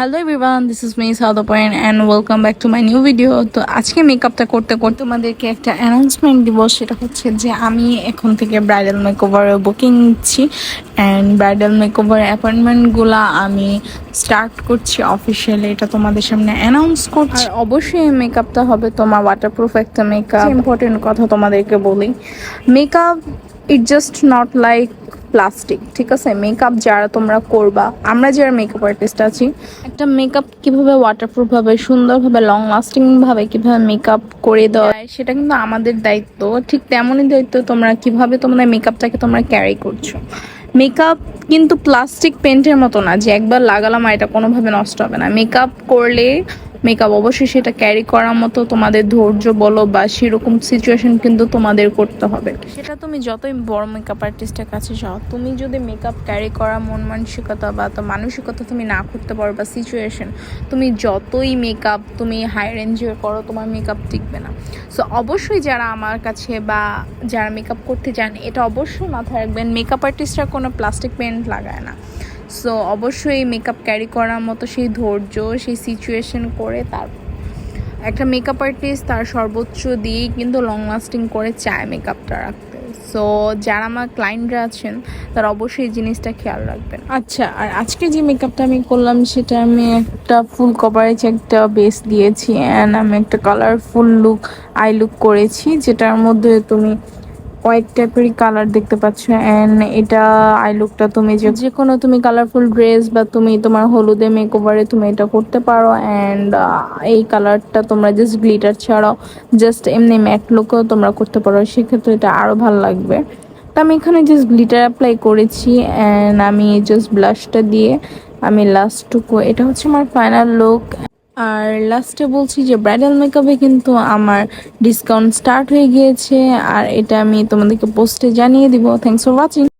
Hello everyone this is me Sawda point and welcome back to my new video তো আজকে মেকআপটা করতে করতে তোমাদেরকে একটা অ্যানাউন্সমেন্ট দিব সেটা হচ্ছে যে আমি এখন থেকে ব্রাইডাল মেকওভারের বুকিং নিচ্ছি অ্যান্ড ব্রাইডাল মেকওভার অ্যাপয়েন্টমেন্টগুলো আমি স্টার্ট করছি অফিসিয়ালি এটা তোমাদের সামনে অ্যানাউন্স করছি। আর অবশ্যই মেকআপটা হবে তোমার ওয়াটারপ্রুফ একটা মেকআপ ইম্পর্টেন্ট কথা তোমাদেরকে বলি। Makeup it just not like plastic, ঠিক আছে? মেকআপ যারা তোমরা করবা, আমরা যারা মেকআপ আর্টিস্ট আছি, একটা মেকআপ কীভাবে ওয়াটারপ্রুফ ভাবে সুন্দরভাবে লং লাস্টিং ভাবে কীভাবে মেকআপ করে দেওয়া সেটা কিন্তু আমাদের দায়িত্ব। ঠিক তেমনই দায়িত্ব তোমরা কীভাবে তোমাদের মেকআপটাকে তোমরা ক্যারি করছ। মেকআপ কিন্তু প্লাস্টিক পেন্টের মতো না, যে একবার লাগালাম আর এটা কোনোভাবে নষ্ট হবে না। মেকআপ করলে মেকআপ অবশ্যই সেটা ক্যারি করার মতো তোমাদের ধৈর্য বলো বা সেরকম সিচুয়েশন কিন্তু তোমাদের করতে হবে। সেটা তুমি যতই বড় মেকআপ আর্টিস্টের কাছে যাও, তুমি যদি মেকআপ ক্যারি করা, মন মানসিকতা বা তো মানসিকতা তুমি না করতে পারো বা সিচুয়েশন তুমি যতই মেকআপ তুমি হাই রেঞ্জের করো, তোমার মেকআপ টিকবে না। সো অবশ্যই যারা আমার কাছে বা যারা মেকআপ করতে চান, এটা অবশ্যই মাথায় রাখবেন মেকআপ আর্টিস্টরা কোনো প্লাস্টিক পেন্ট লাগায় না। সো অবশ্যই মেকআপ ক্যারি করার মতো সেই ধৈর্য, সেই সিচুয়েশন করে তার একটা মেকআপ আর্টিস্ট তার সর্বোচ্চ দিয়েই কিন্তু লং লাস্টিং করে চায় মেকআপটা রাখতে। সো যারা আমার ক্লায়েন্টরা আছেন, তারা অবশ্যই জিনিসটা খেয়াল রাখবেন। আচ্ছা আর আজকে যে মেকআপটা আমি করলাম, সেটা আমি একটা ফুল কভারেজ একটা বেস দিয়েছি অ্যান্ড আমি একটা কালারফুল লুক আই লুক করেছি, যেটার মধ্যে তুমি কয়েক টাইপেরই কালার দেখতে পাচ্ছ অ্যান্ড এটা আই লুকটা তুমি যে যে কোনো তুমি কালারফুল ড্রেস বা তুমি তোমার হলুদে মেকওভারে তুমি এটা করতে পারো অ্যান্ড এই কালারটা তোমরা জাস্ট গ্লিটার ছাড়াও জাস্ট এমনি ম্যাট লুকও তোমরা করতে পারো, সেক্ষেত্রে এটা আরও ভালো লাগবে। তো আমি এখানে জাস্ট গ্লিটার অ্যাপ্লাই করেছি অ্যান্ড আমি জাস্ট ব্লাশটা দিয়ে আমি লাস্টটুকু এটা হচ্ছে আমার ফাইনাল লুক আর লাস্টে বলছি যে ব্রাইডাল মেকআপে কিন্তু আমার ডিসকাউন্ট স্টার্ট হয়ে গিয়েছে, আর এটা আমি তোমাদেরকে পোস্টে জানিয়ে দিব। Thanks for watching